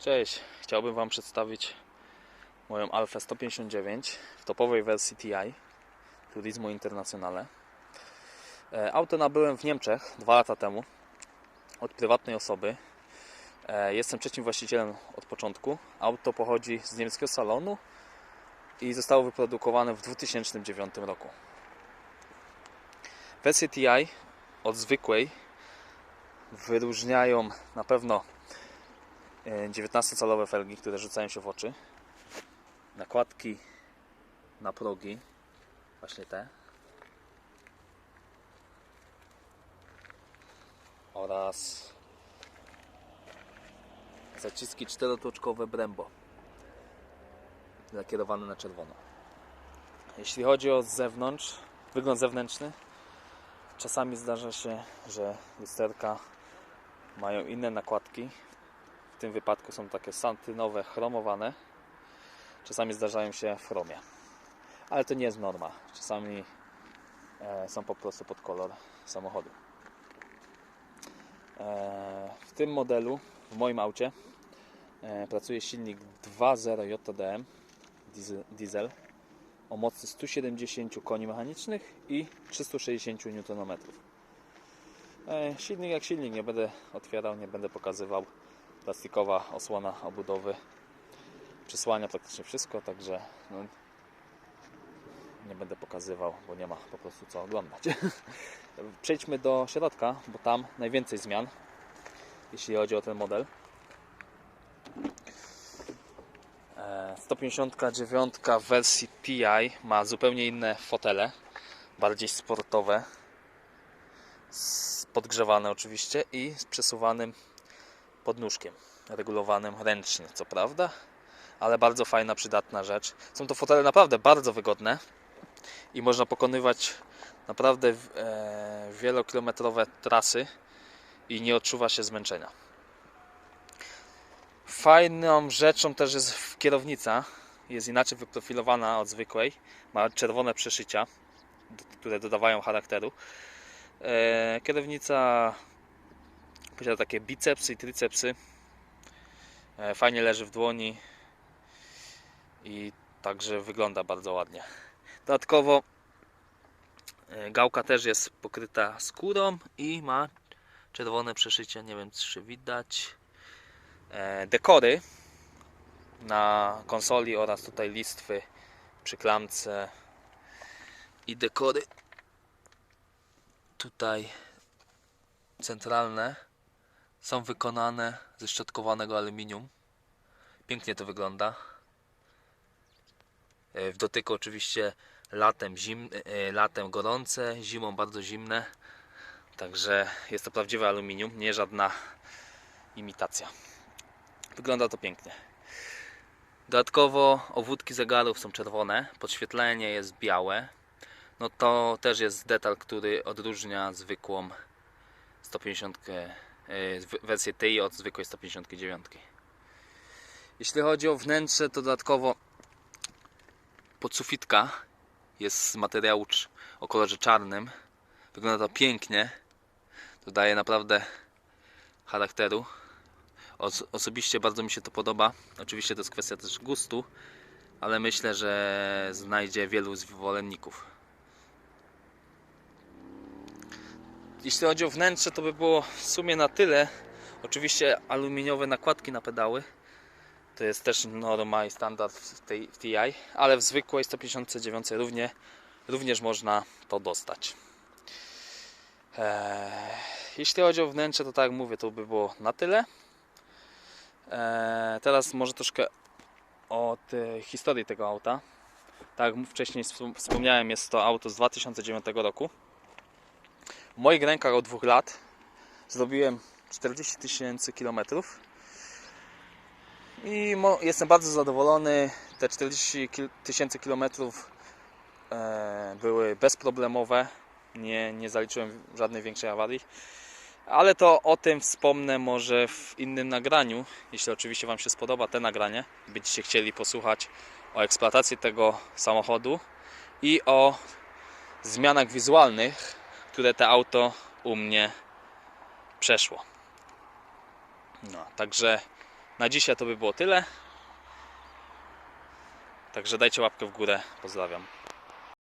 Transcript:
Cześć, chciałbym Wam przedstawić moją Alfę 159 w topowej wersji TI Turismo Internazionale. E, Auto nabyłem w Niemczech dwa lata temu od prywatnej osoby. E, Jestem trzecim właścicielem od początku. Auto pochodzi z niemieckiego salonu i zostało wyprodukowane w 2009 roku. Wersje TI od zwykłej wyróżniają na pewno 19-calowe felgi, które rzucają się w oczy. Nakładki na progi, właśnie te. Oraz zaciski czterotoczkowe Brembo, lakierowane na czerwono. Jeśli chodzi o zewnątrz, wygląd zewnętrzny, czasami zdarza się, że lusterka mają inne nakładki, tym wypadku są takie santynowe, chromowane. Czasami zdarzają się w chromie. Ale to nie jest norma. Czasami e, są po prostu pod kolor samochodu. E, w tym modelu, w moim aucie, e, pracuje silnik 2.0 JDM diesel, o mocy 170 koni mechanicznych i 360 Nm. Silnik jak silnik, nie będę otwierał, nie będę pokazywał plastikowa osłona obudowy przysłania praktycznie wszystko, także no, nie będę pokazywał, bo nie ma po prostu co oglądać. Przejdźmy do środka, bo tam najwięcej zmian, jeśli chodzi o ten model. E, 159 w wersji TI ma zupełnie inne fotele, bardziej sportowe, podgrzewane oczywiście i z przesuwanym podnóżkiem, regulowanym ręcznie, co prawda, ale bardzo fajna, przydatna rzecz. Są to fotele naprawdę bardzo wygodne i można pokonywać naprawdę e, wielokilometrowe trasy i nie odczuwa się zmęczenia. Fajną rzeczą też jest kierownica. Jest inaczej wyprofilowana od zwykłej. Ma czerwone przeszycia, które dodawają charakteru. E, kierownica posiada takie bicepsy i tricepsy. E, Fajnie leży w dłoni i także wygląda bardzo ładnie. Dodatkowo e, gałka też jest pokryta skórą i ma czerwone przeszycie, nie wiem czy widać. E, Dekory na konsoli oraz tutaj listwy przy klamce i dekory tutaj centralne są wykonane ze szczotkowanego aluminium. Pięknie to wygląda. E, W dotyku oczywiście latem, zim, e, latem gorące, zimą bardzo zimne. Także jest to prawdziwe aluminium, nie żadna imitacja. Wygląda to pięknie. Dodatkowo obwódki zegarów są czerwone, podświetlenie jest białe. No to też jest detal, który odróżnia zwykłą 150 e, w- wersję TI od zwykłej 159. Jeśli chodzi o wnętrze, to dodatkowo podsufitka jest z materiału o kolorze czarnym. Wygląda to pięknie. Dodaje naprawdę charakteru. Os- osobiście bardzo mi się to podoba. Oczywiście to jest kwestia też gustu, ale myślę, że znajdzie wielu zwolenników. Jeśli chodzi o wnętrze, to by było w sumie na tyle. Oczywiście aluminiowe nakładki na pedały. To jest też norma i standard w tej w TI, ale w zwykłej 159 równie, również można to dostać. Eee, jeśli chodzi o wnętrze, to tak jak mówię, to by było na tyle. Eee, teraz może troszkę o tej historii tego auta. Tak jak wcześniej wspom- wspomniałem, jest to auto z 2009 roku. W moich rękach od dwóch lat zrobiłem 40 tysięcy kilometrów i jestem bardzo zadowolony. Te 40 kil- tysięcy kilometrów e, były bezproblemowe. Nie, nie zaliczyłem żadnej większej awarii. Ale to o tym wspomnę może w innym nagraniu, jeśli oczywiście Wam się spodoba te nagranie. Będziecie chcieli posłuchać o eksploatacji tego samochodu i o zmianach wizualnych, które to auto u mnie przeszło. No, także Na dzisiaj to by było tyle. Także dajcie łapkę w górę. Pozdrawiam.